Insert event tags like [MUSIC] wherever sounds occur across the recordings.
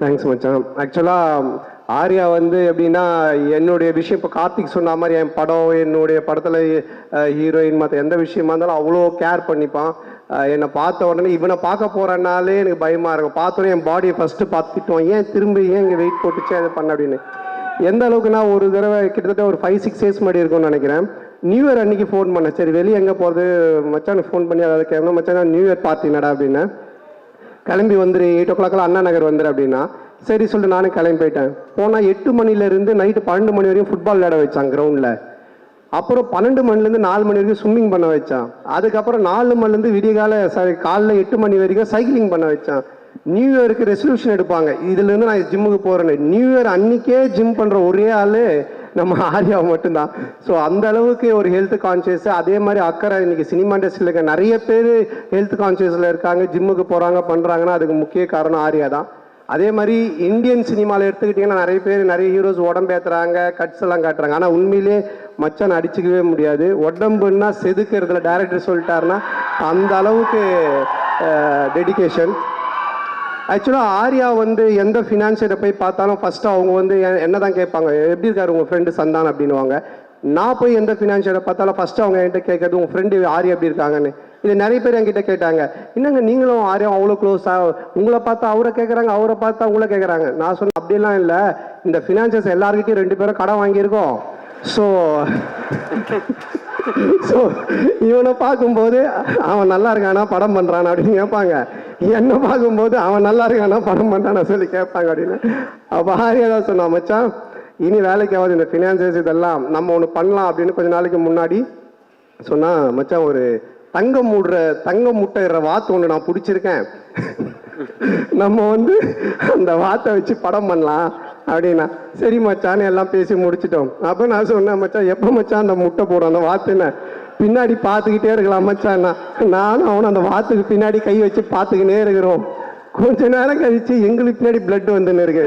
Thanks மச்சான். ஆக்சுவலாக ஆர்யா வந்து எப்படின்னா என்னுடைய விஷயம் இப்போ கார்த்திக் சொன்ன மாதிரி என் படம் என்னுடைய படத்தில் ஹீரோயின் மற்ற எந்த விஷயமா இருந்தாலும் அவ்வளோ கேர் பண்ணிப்பான். என்னை பார்த்த உடனே இவனை பார்க்க போகிறனாலே எனக்கு பயமாக இருக்கும். பார்த்தோன்னே என் பாடியை ஃபஸ்ட்டு பார்த்துட்டோம். ஏன் திரும்ப ஏன் இங்கே வெயிட் போட்டுச்சு? அதை பண்ண அப்படின்னு. எந்த அளவுக்கு நான் ஒரு தடவை கிட்டத்தட்ட ஒரு ஃபைவ் சிக்ஸ் இயர்ஸ் முன்னாடி இருக்கும்னு நினைக்கிறேன். நியூ இயர் அன்னைக்கு ஃபோன் பண்ணேன். சரி வெளியே எங்கே போகிறது மச்சானுக்கு ஃபோன் பண்ணி அதாவது கேட்கணும் மச்சான் நியூ இயர் பார்த்தீங்கடா அப்படின்னு. கிளம்பி வந்துரு எயிட் ஓ கிளாக்லாம் அண்ணா நகர் வந்துரு அப்படின்னா சரி சொல்லிட்டு நானும் கிளம்பி போயிட்டேன். போனால் எட்டு மணிலேருந்து நைட்டு பன்னெண்டு மணி வரையும் ஃபுட்பால் விளையாட வச்சான் கிரவுண்டில் அப்புறம் பன்னெண்டு மணிலேருந்து நாலு மணி வரைக்கும் ஸ்விம்மிங் பண்ண வச்சான். அதுக்கப்புறம் நாலு மணிலேருந்து விடியகால சாரி காலைல எட்டு மணி வரைக்கும் சைக்கிளிங் பண்ண வச்சான். நியூ இயருக்கு ரெசல்யூஷன் எடுப்பாங்க. இதுலேருந்து நான் ஜிம்முக்கு போகிறேன்னு நியூ இயர் அன்னைக்கே ஜிம் பண்ணுற ஒரே ஆள் நம்ம ஆர்யா மட்டும்தான். ஸோ அந்த அளவுக்கு ஒரு ஹெல்த் கான்சியஸ் அதே மாதிரி அக்கறை இன்னைக்கு சினிமா இண்டஸ்ட்ரியில் இருக்க நிறைய பேர் ஹெல்த் கான்சியஸில் இருக்காங்க ஜிம்முக்கு போகிறாங்க பண்ணுறாங்கன்னா அதுக்கு முக்கிய காரணம் ஆர்யா தான். அதே மாதிரி இந்தியன் சினிமாவில் எடுத்துக்கிட்டிங்கன்னா நிறைய பேர் நிறைய ஹீரோஸ் உடம்பேத்துறாங்க கட்ஸ் எல்லாம் காட்டுறாங்க. ஆனால் உண்மையிலே மச்சான் அடிச்சுக்கவே முடியாது. உடம்புன்னா செதுக்கிறதுல டேரக்டர் சொல்லிட்டாருன்னா அந்த அளவுக்கு டெடிகேஷன் ஆக்சுவலாக ஆர்யா வந்து எந்த ஃபினான்ஷியரை போய் பார்த்தாலும் ஃபஸ்ட்டு அவங்க வந்து என்ன தான் கேட்பாங்க? எப்படி இருக்காரு உங்கள் ஃப்ரெண்டு சந்தான்? அப்படின்னுவாங்க. நான் போய் எந்த ஃபினான்ஷியரை பார்த்தாலும் ஃபஸ்ட்டு அவங்க என்கிட்ட கேட்கறது உங்கள் ஃப்ரெண்டு ஆர்யா எப்படி இருக்காங்கன்னு? இது நிறைய பேர் என்கிட்ட கேட்டாங்க. என்னங்க நீங்களும் ஆர்யா அவ்வளோ க்ளோஸாக உங்களை பார்த்தா அவரை கேட்குறாங்க அவரை பார்த்தா உங்களை கேட்குறாங்க. நான் சொன்னேன் அப்படிலாம் இல்லை. இந்த ஃபினான்ஷியர்ஸ் எல்லாருக்கிட்டையும் ரெண்டு பேரும் கடன் வாங்கியிருக்கோம். ஸோ ஸோ இவனை பார்க்கும்போது அவன் நல்லா இருக்கானா படம் பண்ணுறானா அப்படின்னு கேட்பாங்க. என்னை பார்க்கும்போது அவன் நல்லா இருக்கானா படம் பண்ணுறானா சொல்லி கேட்பாங்க அப்படின்னு. அப்போ ஆரியா தான் சொன்னான் மச்சான் இனி வேலைக்கு இந்த ஃபினான்சியஸ் இதெல்லாம் நம்ம ஒன்று பண்ணலாம் அப்படின்னு கொஞ்ச நாளைக்கு முன்னாடி சொன்னா மச்சான் ஒரு தங்கம் மூடுற தங்கம் முட்டைற வாத்து ஒன்று நான் பிடிச்சிருக்கேன். நம்ம வந்து அந்த வாத்தை வச்சு படம் பண்ணலாம். அப்படின்னா சரி மச்சான்னு எல்லாம் பேசி முடிச்சிட்டோம். அப்போ நான் சொன்னேன் மச்சான் எப்போ மச்சான் அந்த முட்டை போடும் அந்த வாத்துன்னு பின்னாடி பார்த்துக்கிட்டே இருக்கலாம் மச்சான் நானும் அவனும் அந்த வாத்துக்கு பின்னாடி கை வச்சு பார்த்துக்கினே இருக்கிறோம். கொஞ்ச நேரம் கழிச்சு எங்களுக்கு பின்னாடி பிளட் வந்துன்னு இருக்கு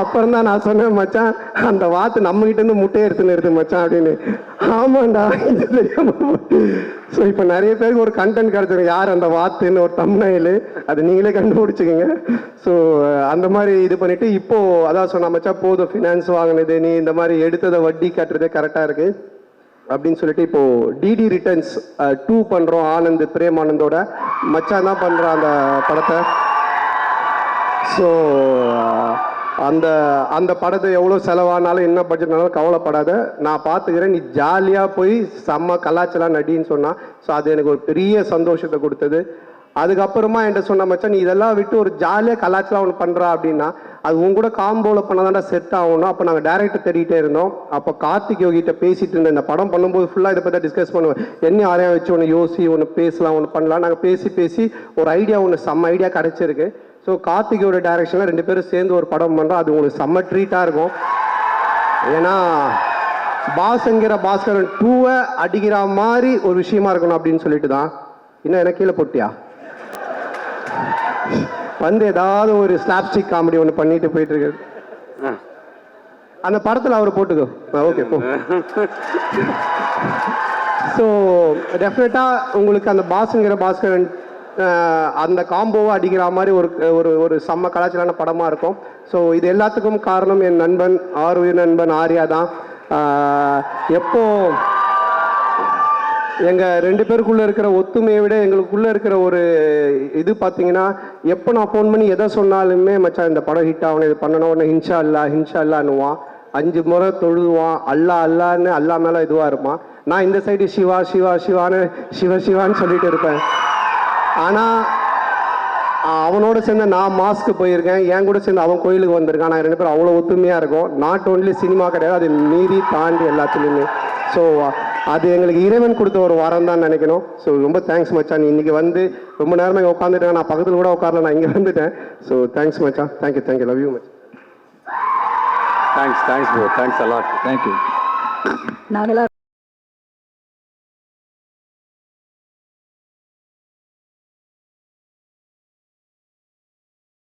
அப்புறம் தான் நான் சொன்னேன் மச்சான் அந்த வாத்து நம்ம கிட்ட இருந்து முட்டையை எடுத்துன்னு இருக்கு மச்சான் அப்படின்னு. ஆமாண்டா இது தெரியாம ஸோ இப்போ நிறைய பேருக்கு ஒரு கண்டென்ட் கிடைச்சிருக்கு. யார் அந்த வாத்துன்னு ஒரு தம்னையில் அது நீங்களே கண்டுபிடிச்சிக்கோங்க. ஸோ அந்த மாதிரி இது பண்ணிட்டு இப்போ அதான் சொன்ன மச்சான் போதும். ஃபினான்ஸ் வாங்கினது நீ இந்த மாதிரி எடுத்ததை வட்டி கட்டுறதே கரெக்டாக இருக்கு. அப்படின்னு சொல்லிட்டு இப்போ டிடி ரிட்டர்ன்ஸ் டூ பண்றோம் ஆனந்த் பிரேமானந்தோட. மச்சான் தான் பண்ணுறான் அந்த படத்தை? ஸோ uh, அந்த அந்த படத்தை எவ்வளோ செலவானாலும் என்ன பட்ஜெட்னாலும் கவலைப்படாத. நான் பார்த்துக்கிறேன் நீ ஜாலியாக போய் செம்ம கலாச்சலாம் நடின்னு சொன்னான் ஸோ அது எனக்கு ஒரு பெரிய சந்தோஷத்தை கொடுத்தது. அதுக்கப்புறமா என்கிட்ட சொன்ன மச்சான் நீ இதெல்லாம் விட்டு ஒரு ஜாலியாக கலாச்சலாம் ஒன்று பண்ணுறா அப்படின்னா அது உன் கூட காம்போவில் பண்ணாதான்டா செட் ஆகணும். அப்போ நாங்கள் டேரக்டர் தேடிட்டே இருந்தோம். அப்போ கார்த்திக் யோகிட்ட பேசிட்டு இருந்தேன். இந்த படம் பண்ணும்போது ஃபுல்லாக இதை பற்றி டிஸ்கஸ் பண்ணுவேன். என்ன ஆரையா வச்சு ஒன்று யோசி ஒன்று பேசலாம் ஒன்று பண்ணலாம்? நாங்கள் பேசி பேசி ஒரு ஐடியா ஒன்று செம்ம ஐடியா கிடச்சிருக்கு. ஸோ கார்த்திகோட டைரக்ஷனில் ரெண்டு பேரும் சேர்ந்து ஒரு படம் பண்ணுறோம் அது உங்களுக்கு செம்ம ட்ரீட்டாக இருக்கும். ஏன்னா பாஸ்ங்கிற பாஸ்கரன் டூவை அடிக்கிற மாதிரி ஒரு விஷயமா இருக்கணும் அப்படின்னு சொல்லிட்டு தான். இன்னும் எனக்கு கீழே போட்டியா? வந்து ஏதாவது ஒரு ஸ்லாப்ஸ்டிக் காமெடி ஒன்று பண்ணிட்டு போயிட்டு இருக்கு. அந்த படத்தில் அவர் போட்டுக்கோ. ஓகே போ. [LAUGHS] ஸோ டெஃபினட்டாக உங்களுக்கு அந்த பாஸுங்கிற பாஸ்கரன் அந்த காம்போவை அடிக்கிற மாதிரி ஒரு ஒரு ஒரு செம்ம கலாச்சாரான படமாக இருக்கும். ஸோ இது எல்லாத்துக்கும் காரணம் என் நண்பன் ஆர் உயிர் நண்பன் ஆர்யா தான். எப்போ எங்கள் ரெண்டு பேருக்குள்ளே இருக்கிற ஒத்துமையை விட எங்களுக்குள்ளே இருக்கிற ஒரு இது பார்த்தீங்கன்னா எப்போ நான் ஃபோன் பண்ணி எதை சொன்னாலுமே மச்சான் இந்த படம் ஹிட் ஆகணும் இது பண்ணணும். உடனே ஹின்ஷா அல்லா ஹின்ஷா அல்லான்னுவான் அஞ்சு முறை தொழுவான் அல்லா அல்லான்னு அல்லா மேலே இதுவாக இருப்பான். நான் இந்த சைடு சிவா சிவா சிவான்னு சிவ சிவான்னு சொல்லிட்டு இருப்பேன். ஆனா ஆஹ் அவனோட சேர்ந்து நான் மாஸ்க்கு போயிருக்கேன். என் கூட சேர்ந்து அவன் கோயிலுக்கு வந்திருக்கான். நான் ரெண்டு பேரும் அவ்வளோ ஒத்துமையாக இருக்கும். நாட் ஓன்லி சினிமா கிடையாது அது மீறி தாண்டி எல்லாத்துலேயுமே. ஸோ அது எங்களுக்கு இறைவன் கொடுத்த ஒரு வரம் தான் நினைக்கணும். ஸோ ரொம்ப தேங்க்ஸ் மச்சான். நீ இன்னைக்கு வந்து ரொம்ப நேரமாக இங்கே உட்காந்துட்டேன் நான் பக்கத்தில் கூட உட்காரல நான் இங்கே வந்துட்டேன். ஸோ தேங்க்ஸ் மச்சான். Thank you thank you love you much thanks thanks bro thanks a lot thank you நாங்களாம்